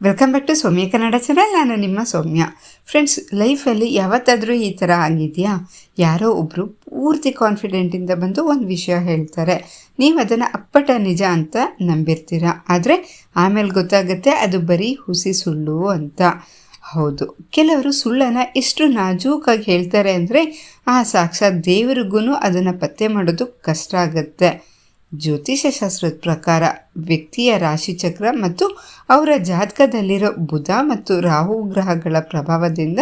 Welcome back to Soumya Kannada channel ನಾನು ನಿಮ್ಮ ಸೌಮ್ಯ. Friends ಲೈಫಲ್ಲಿ ಯಾವತ್ತಾದರೂ ಈ ಥರ ಆಗಿದೆಯಾ? ಯಾರೋ ಒಬ್ಬರು ಪೂರ್ತಿ ಕಾನ್ಫಿಡೆಂಟಿಂದ ಬಂದು ಒಂದು ವಿಷಯ ಹೇಳ್ತಾರೆ. ನೀವು ಅದನ್ನು ಅಪ್ಪಟ ನಿಜ ಅಂತ ನಂಬಿರ್ತೀರ? ಆದರೆ ಆಮೇಲೆ ಗೊತ್ತಾಗುತ್ತೆ ಅದು ಬರೀ ಹುಸಿ ಸುಳ್ಳು ಅಂತ. ಹೌದು. ಕೆಲವರು ಸುಳ್ಳನ್ನು ಎಷ್ಟು ನಾಜೂಕಾಗಿ ಹೇಳ್ತಾರೆ ಅಂದರೆ ಆ ಸಾಕ್ಷಾತ್ ದೇವರಿಗೂ ಅದನ್ನು ಪತ್ತೆ ಮಾಡೋದು ಕಷ್ಟ ಆಗುತ್ತೆ. ಜ್ಯೋತಿಷ ಶಾಸ್ತ್ರದ ಪ್ರಕಾರ ವ್ಯಕ್ತಿಯ ರಾಶಿಚಕ್ರ ಮತ್ತು ಅವರ ಜಾತಕದಲ್ಲಿರೋ ಬುಧ ಮತ್ತು ರಾಹು ಗ್ರಹಗಳ ಪ್ರಭಾವದಿಂದ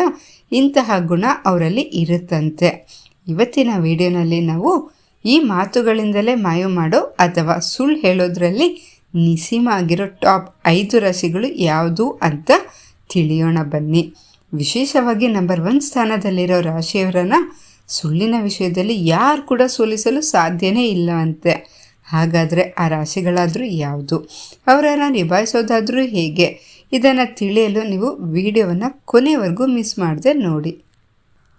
ಇಂತಹ ಗುಣ ಅವರಲ್ಲಿ ಇರುತ್ತಂತೆ. ಇವತ್ತಿನ ವಿಡಿಯೋನಲ್ಲಿ ನಾವು ಈ ಮಾತುಗಳಿಂದಲೇ ಮಾಯು ಮಾಡೋ ಅಥವಾ ಸುಳ್ಳು ಹೇಳೋದ್ರಲ್ಲಿ ನಿಸೀಮ ಆಗಿರೋ ಟಾಪ್ ಐದು ರಾಶಿಗಳು ಯಾವುದು ಅಂತ ತಿಳಿಯೋಣ ಬನ್ನಿ. ವಿಶೇಷವಾಗಿ ನಂಬರ್ ಒನ್ ಸ್ಥಾನದಲ್ಲಿರೋ ರಾಶಿಯವರನ್ನು ಸುಳ್ಳಿನ ವಿಷಯದಲ್ಲಿ ಯಾರು ಕೂಡ ಸೋಲಿಸಲು ಸಾಧ್ಯನೇ ಇಲ್ಲ ಅಂತೆ. ಹಾಗಾದರೆ ಆ ರಾಶಿಗಳಾದರೂ ಯಾವುದು? ಅವರನ್ನು ನಿಭಾಯಿಸೋದಾದರೂ ಹೇಗೆ? ಇದನ್ನು ತಿಳಿಯಲು ನೀವು ವಿಡಿಯೋವನ್ನು ಕೊನೆವರೆಗೂ ಮಿಸ್ ಮಾಡದೆ ನೋಡಿ.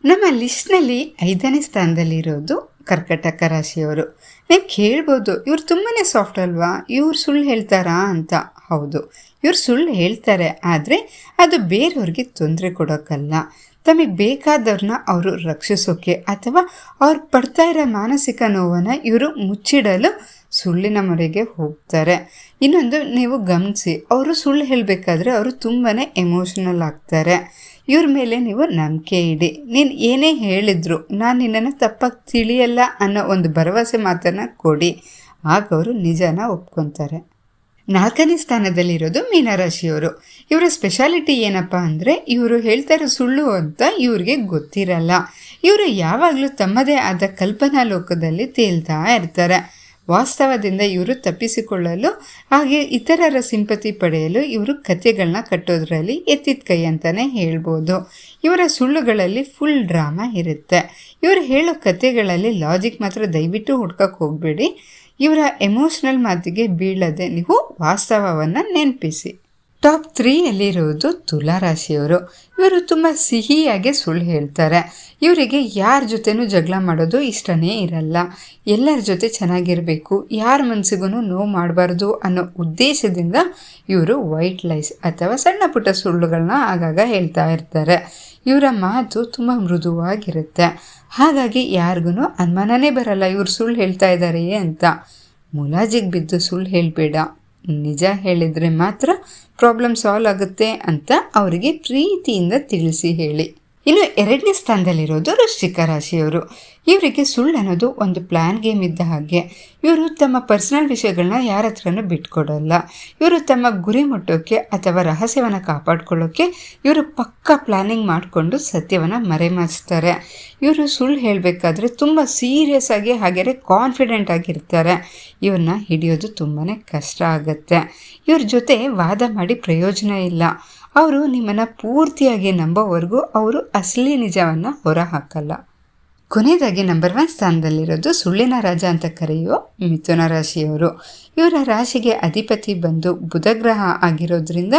ನಮ್ಮ ಲಿಸ್ಟ್ನಲ್ಲಿ ಐದನೇ ಸ್ಥಾನದಲ್ಲಿರೋದು ಕರ್ಕಟಕ ರಾಶಿಯವರು. ನೀವು ಕೇಳ್ಬೋದು, ಇವ್ರು ತುಂಬಾ ಸಾಫ್ಟ್ ಅಲ್ವಾ? ಇವ್ರು ಸುಳ್ಳು ಹೇಳ್ತಾರಾ ಅಂತ. ಹೌದು, ಇವ್ರು ಸುಳ್ಳು ಹೇಳ್ತಾರೆ, ಆದರೆ ಅದು ಬೇರೆಯವ್ರಿಗೆ ತೊಂದರೆ ಕೊಡೋಕ್ಕಲ್ಲ ತಮಗೆ ಬೇಕಾದವ್ರನ್ನ ಅವರು ರಕ್ಷಿಸೋಕೆ ಅಥವಾ ಅವ್ರು ಪಡ್ತಾ ಇರೋ ಮಾನಸಿಕ ನೋವನ್ನು ಇವರು ಮುಚ್ಚಿಡಲು ಸುಳ್ಳಿನ ಮೊರೆಗೆ ಹೋಗ್ತಾರೆ. ಇನ್ನೊಂದು, ನೀವು ಗಮನಿಸಿ, ಅವರು ಸುಳ್ಳು ಹೇಳಬೇಕಾದ್ರೆ ಅವರು ತುಂಬಾ ಎಮೋಷನಲ್ ಆಗ್ತಾರೆ. ಇವ್ರ ಮೇಲೆ ನೀವು ನಂಬಿಕೆ ಇಡಿ. ನೀನು ಏನೇ ಹೇಳಿದ್ರು ನಾನು ನಿನ್ನನ್ನು ತಪ್ಪಾಗಿ ತಿಳಿಯಲ್ಲ ಅನ್ನೋ ಒಂದು ಭರವಸೆ ಮಾತನ್ನು ಕೊಡಿ. ಆಗ ಅವರು ನಿಜನ ಒಪ್ಕೊತಾರೆ. ನಾಲ್ಕನೇ ಸ್ಥಾನದಲ್ಲಿರೋದು ಮೀನರಾಶಿಯವರು. ಇವರ ಸ್ಪೆಷಾಲಿಟಿ ಏನಪ್ಪ ಅಂದರೆ ಇವರು ಹೇಳ್ತಾರೆ ಸುಳ್ಳು ಅಂತ ಇವ್ರಿಗೆ ಗೊತ್ತಿರಲ್ಲ. ಇವರು ಯಾವಾಗಲೂ ತಮ್ಮದೇ ಆದ ಕಲ್ಪನಾ ಲೋಕದಲ್ಲಿ ತೇಲ್ತಾ ಇರ್ತಾರೆ. ವಾಸ್ತವದಿಂದ ಇವರು ತಪ್ಪಿಸಿಕೊಳ್ಳಲು ಹಾಗೆ ಇತರರ ಸಿಂಪತಿ ಪಡೆಯಲು ಇವರು ಕಥೆಗಳನ್ನ ಕಟ್ಟೋದ್ರಲ್ಲಿ ಎತ್ತಿದ ಕೈ ಅಂತಲೇ ಹೇಳ್ಬೋದು. ಇವರ ಸುಳ್ಳುಗಳಲ್ಲಿ ಫುಲ್ ಡ್ರಾಮಾ ಇರುತ್ತೆ. ಇವರು ಹೇಳೋ ಕಥೆಗಳಲ್ಲಿ ಲಾಜಿಕ್ ಮಾತ್ರ ದಯವಿಟ್ಟು ಹುಡ್ಕಕ್ಕೆ ಹೋಗಬೇಡಿ. ಇವರ ಎಮೋಷ್ನಲ್ ಮಾತಿಗೆ ಬೀಳದೆ ನೀವು ವಾಸ್ತವವನ್ನು ನೆನಪಿಸಿ. ಟಾಪ್ ತ್ರೀಯಲ್ಲಿರುವುದು ತುಲಾ ರಾಶಿಯವರು. ಇವರು ತುಂಬ ಸಿಹಿಯಾಗಿ ಸುಳ್ಳು ಹೇಳ್ತಾರೆ. ಇವರಿಗೆ ಯಾರ ಜೊತೆನೂ ಜಗಳ ಮಾಡೋದು ಇಷ್ಟನೇ ಇರಲ್ಲ. ಎಲ್ಲರ ಜೊತೆ ಚೆನ್ನಾಗಿರಬೇಕು, ಯಾರ ಮನಸ್ಸಿಗೂ ನೋವು ಮಾಡಬಾರ್ದು ಅನ್ನೋ ಉದ್ದೇಶದಿಂದ ಇವರು ವೈಟ್ ಲೈಸ್ ಅಥವಾ ಸಣ್ಣ ಪುಟ್ಟ ಸುಳ್ಳುಗಳನ್ನ ಆಗಾಗ ಹೇಳ್ತಾ ಇರ್ತಾರೆ. ಇವರ ಮಾತು ತುಂಬ ಮೃದುವಾಗಿರುತ್ತೆ. ಹಾಗಾಗಿ ಯಾರಿಗೂ ಅನುಮಾನನೇ ಬರಲ್ಲ ಇವರು ಸುಳ್ಳು ಹೇಳ್ತಾ ಇದ್ದಾರೆಯೇ ಅಂತ. ಮುಲಾಜಿಗೆ ಬಿದ್ದು ಸುಳ್ಳು ಹೇಳಬೇಡ. ನಿಜ ಹೇಳಿದರೆ ಮಾತ್ರ ಪ್ರಾಬ್ಲಮ್ ಸಾಲ್ವ್ ಆಗುತ್ತೆ ಅಂತ ಅವರಿಗೆ ಪ್ರೀತಿಯಿಂದ ತಿಳಿಸಿ ಹೇಳಿ. ಇನ್ನು ಎರಡನೇ ಸ್ಥಾನದಲ್ಲಿರೋದು ವೃಶ್ಚಿಕ ರಾಶಿಯವರು. ಇವರಿಗೆ ಸುಳ್ಳು ಅನ್ನೋದು ಒಂದು ಪ್ಲ್ಯಾನ್ ಗೇಮ್ ಇದ್ದ ಹಾಗೆ. ಇವರು ತಮ್ಮ ಪರ್ಸನಲ್ ವಿಷಯಗಳನ್ನ ಯಾರ ಹತ್ರನೂ ಬಿಟ್ಕೊಡಲ್ಲ. ಇವರು ತಮ್ಮ ಗುರಿ ಮುಟ್ಟೋಕ್ಕೆ ಅಥವಾ ರಹಸ್ಯವನ್ನು ಕಾಪಾಡ್ಕೊಳ್ಳೋಕ್ಕೆ ಇವರು ಪಕ್ಕ ಪ್ಲ್ಯಾನಿಂಗ್ ಮಾಡಿಕೊಂಡು ಸತ್ಯವನ್ನು ಮರೆಮಾಚ್ತಾರೆ. ಇವರು ಸುಳ್ಳು ಹೇಳಬೇಕಾದ್ರೆ ತುಂಬ ಸೀರಿಯಸ್ ಆಗಿ ಹಾಗೆ ಕಾನ್ಫಿಡೆಂಟ್ ಆಗಿರ್ತಾರೆ. ಇವ್ರನ್ನ ಹಿಡಿಯೋದು ತುಂಬಾ ಕಷ್ಟ ಆಗುತ್ತೆ. ಇವ್ರ ಜೊತೆ ವಾದ ಮಾಡಿ ಪ್ರಯೋಜನ ಇಲ್ಲ. ಅವರು ನಿಮ್ಮನ್ನು ಪೂರ್ತಿಯಾಗಿ ನಂಬೋವರೆಗೂ ಅವರು ಅಸಲಿ ನಿಜವನ್ನು ಹೊರಹಾಕಲ್ಲ. ಕೊನೆಯದಾಗಿ ನಂಬರ್ ಒನ್ ಸ್ಥಾನದಲ್ಲಿರೋದು ಸುಳ್ಳಿನ ರಾಜ ಅಂತ ಕರೆಯುವ ಮಿಥುನ ರಾಶಿಯವರು. ಇವರ ರಾಶಿಗೆ ಅಧಿಪತಿ ಬಂದು ಬುಧಗ್ರಹ ಆಗಿರೋದ್ರಿಂದ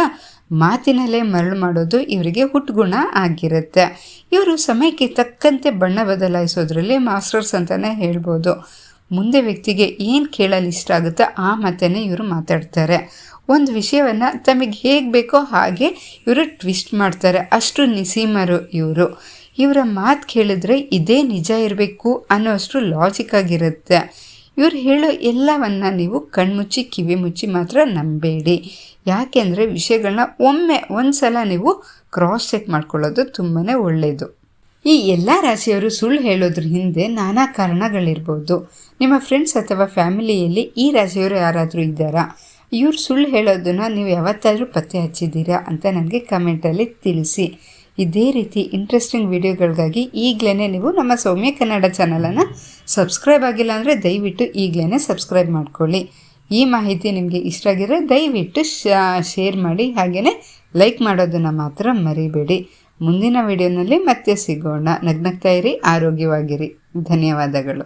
ಮಾತಿನಲ್ಲೇ ಮರಳು ಮಾಡೋದು ಇವರಿಗೆ ಹುಟ್ಟುಗುಣ ಆಗಿರುತ್ತೆ. ಇವರು ಸಮಯಕ್ಕೆ ತಕ್ಕಂತೆ ಬಣ್ಣ ಬದಲಾಯಿಸೋದ್ರಲ್ಲಿ ಮಾಸ್ಟರ್ಸ್ ಅಂತಲೇ ಹೇಳ್ಬೋದು. ಮುಂದೆ ವ್ಯಕ್ತಿಗೆ ಏನು ಕೇಳಲು ಇಷ್ಟ ಆಗುತ್ತೋ ಆ ಮಾತನ್ನೇ ಇವರು ಮಾತಾಡ್ತಾರೆ. ಒಂದು ವಿಷಯವನ್ನು ತಮಗೆ ಹೇಗೆ ಬೇಕೋ ಹಾಗೆ ಇವರು ಟ್ವಿಸ್ಟ್ ಮಾಡ್ತಾರೆ. ಅಷ್ಟು ನಿಸೀಮರು ಇವರು. ಇವರ ಮಾತು ಕೇಳಿದ್ರೆ ಇದೇ ನಿಜ ಇರಬೇಕು ಅನ್ನೋಷ್ಟು ಲಾಜಿಕ್ ಆಗಿರುತ್ತೆ. ಇವ್ರು ಹೇಳೋ ಎಲ್ಲವನ್ನು ನೀವು ಕಣ್ಮುಚ್ಚಿ, ಕಿವಿ ಮುಚ್ಚಿ ಮಾತ್ರ ನಂಬೇಡಿ. ಯಾಕೆಂದರೆ ವಿಷಯಗಳನ್ನ ಒಮ್ಮೆ ಒಂದು ಸಲ ನೀವು ಕ್ರಾಸ್ ಚೆಕ್ ಮಾಡ್ಕೊಳ್ಳೋದು ತುಂಬಾ ಒಳ್ಳೆಯದು ಈ ಎಲ್ಲ ರಾಶಿಯವರು ಸುಳ್ಳು ಹೇಳೋದ್ರ ಹಿಂದೆ ನಾನಾ ಕಾರಣಗಳಿರ್ಬೋದು. ನಿಮ್ಮ ಫ್ರೆಂಡ್ಸ್ ಅಥವಾ ಫ್ಯಾಮಿಲಿಯಲ್ಲಿ ಈ ರಾಶಿಯವರು ಯಾರಾದರೂ ಇದ್ದಾರಾ? ಇವ್ರು ಸುಳ್ಳು ಹೇಳೋದನ್ನು ನೀವು ಯಾವತ್ತಾದರೂ ಪತ್ತೆ ಹಚ್ಚಿದ್ದೀರಾ ಅಂತ ನನಗೆ ಕಮೆಂಟಲ್ಲಿ ತಿಳಿಸಿ. ಇದೇ ರೀತಿ ಇಂಟ್ರೆಸ್ಟಿಂಗ್ ವಿಡಿಯೋಗಳಿಗಾಗಿ ಈಗಲೇ ನೀವು ನಮ್ಮ ಸೌಮ್ಯ ಕನ್ನಡ ಚಾನಲನ್ನು ಸಬ್ಸ್ಕ್ರೈಬ್ ಆಗಿಲ್ಲ ಅಂದರೆ ದಯವಿಟ್ಟು ಈಗಲೇ ಸಬ್ಸ್ಕ್ರೈಬ್ ಮಾಡ್ಕೊಳ್ಳಿ. ಈ ಮಾಹಿತಿ ನಿಮಗೆ ಇಷ್ಟ ಆಗಿದ್ರೆ ದಯವಿಟ್ಟು ಶೇರ್ ಮಾಡಿ ಹಾಗೆಯೇ ಲೈಕ್ ಮಾಡೋದನ್ನು ಮಾತ್ರ ಮರಿಬೇಡಿ. ಮುಂದಿನ ವಿಡಿಯೋನಲ್ಲಿ ಮತ್ತೆ ಸಿಗೋಣ. ನಗ್ನಗ್ತಾ ಇರಿ, ಆರೋಗ್ಯವಾಗಿರಿ. ಧನ್ಯವಾದಗಳು.